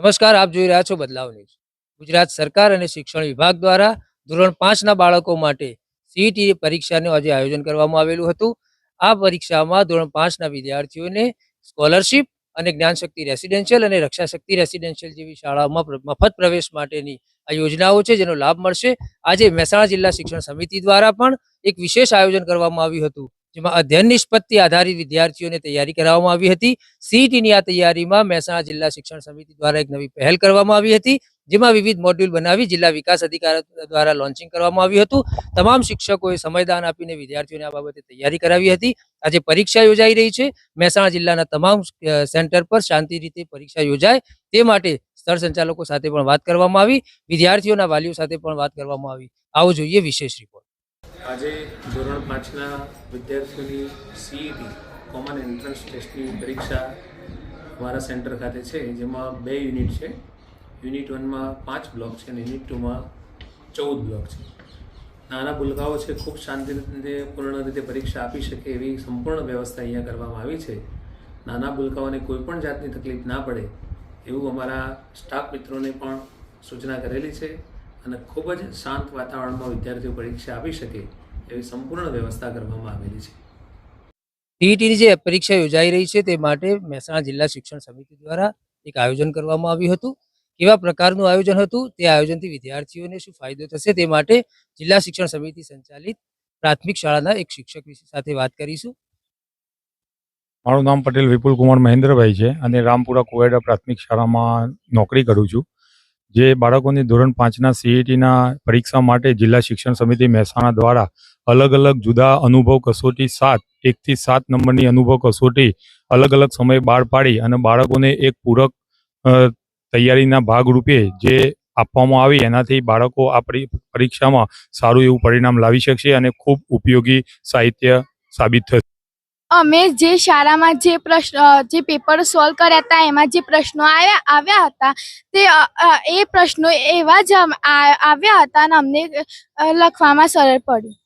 નમસ્કાર, આપ જોઈ રહ્યા છો બદલાવ ન્યૂઝ. ગુજરાત સરકાર અને શિક્ષણ વિભાગ દ્વારા ધોરણ પાંચના બાળકો માટે સીઈટી પરીક્ષાનું આજે આયોજન કરવામાં આવેલું હતું. આ પરીક્ષામાં ધોરણ પાંચના વિદ્યાર્થીઓને સ્કોલરશિપ અને જ્ઞાનશક્તિ રેસિડેન્શિયલ અને રક્ષાશક્તિ રેસિડેન્શિયલ જેવી શાળાઓમાં મફત પ્રવેશ માટેની આ યોજનાઓ છે, જેનો લાભ મળશે. આજે મહેસાણા જિલ્લા શિક્ષણ સમિતિ દ્વારા પણ એક વિશેષ આયોજન કરવામાં આવ્યું હતું. જેમાં અધ્યયન નિષ્પત્તિ આધારિત વિદ્યાર્થીઓને તૈયારી કરાવવામાં આવી હતી. સીઈટીની આ તૈયારીમાં મહેસાણા જિલ્લા શિક્ષણ સમિતિ દ્વારા એક નવી પહેલ કરવામાં આવી હતી, જેમાં વિવિધ મોડ્યુલ બનાવી જિલ્લા વિકાસ અધિકાર દ્વારા લોન્ચિંગ કરવામાં આવ્યું હતું. તમામ શિક્ષકોએ સમયદાન આપીને વિદ્યાર્થીઓને આ બાબતે તૈયારી કરાવી હતી. આજે પરીક્ષા યોજાઈ રહી છે. મહેસાણા જિલ્લાના તમામ સેન્ટર પર શાંતિ રીતે પરીક્ષા યોજાય. તે માટે સ્થળ સંચાલકો સાથે પણ વાત કરવામાં આવી. વિદ્યાર્થીઓના વાલીઓ સાથે પણ વાત કરવામાં આવી. આવો જોઈએ વિશેષ રિપોર્ટ આજે ધોરણ પાંચના વિદ્યાર્થીઓની સીઈટી કોમન એન્ટ્રન્સ ટેસ્ટની પરીક્ષા મારા સેન્ટર ખાતે છે, જેમાં બે યુનિટ છે. યુનિટ વનમાં પાંચ બ્લોક છે અને યુનિટ ટુમાં ચૌદ બ્લોક છે. નાના ભૂલકાઓ છે, ખૂબ શાંતિપૂર્ણ રીતે પરીક્ષા આપી શકે એવી સંપૂર્ણ વ્યવસ્થા અહીંયા કરવામાં આવી છે. નાના ભૂલકાઓને કોઈ પણ જાતની તકલીફ ના પડે એવું અમારા સ્ટાફ મિત્રોને પણ સૂચના કરેલી છે. અને ખૂબ જ શાંત વાતાવરણમાં વિદ્યાર્થીઓ પરીક્ષા આપી શકે એવી સંપૂર્ણ વ્યવસ્થા કરવામાં આવેલી છે. સીઈટીની જે પરીક્ષા યોજાઈ રહી છે તે માટે મહેસાણા જિલ્લા શિક્ષણ સમિતિ દ્વારા એક આયોજન કરવામાં આવ્યું હતું. કેવા પ્રકારનું આયોજન હતું? તે આયોજનથી વિદ્યાર્થીઓને શું ફાયદો થશે તે માટે જિલ્લા શિક્ષણ સમિતિ સંચાલિત પ્રાથમિક શાળાના એક શિક્ષક સાથે વાત કરીશું. મારું નામ પટેલ વિપુલ કુમાર મહેન્દ્રભાઈ છે અને રામપુરા કુવેડા પ્રાથમિક શાળામાં નોકરી કરું છું. જે બાળકોની ધોરણ પાંચના સીઈટીના પરીક્ષા માટે જિલ્લા શિક્ષણ સમિતિ મહેસાણા દ્વારા અલગ અલગ જુદા અનુભવ કસોટી સાત, એકથી સાત નંબરની અનુભવ કસોટી અલગ અલગ સમયે બહાર પાડી અને બાળકોને એક પૂરક તૈયારીના ભાગરૂપે જે આપવામાં આવી એનાથી બાળકો આ પરીક્ષામાં સારું એવું પરિણામ લાવી શકશે અને ખૂબ ઉપયોગી સાહિત્ય સાબિત થશે. અમે જે શાળામાં જે પ્રશ્ન જે પેપર સોલ્વ કર્યા હતા, એમાં જે પ્રશ્નો આવ્યા આવ્યા હતા, તે એ પ્રશ્નો એવા જ આવ્યા હતા અને અમને લખવામાં સરળ પડ્યું.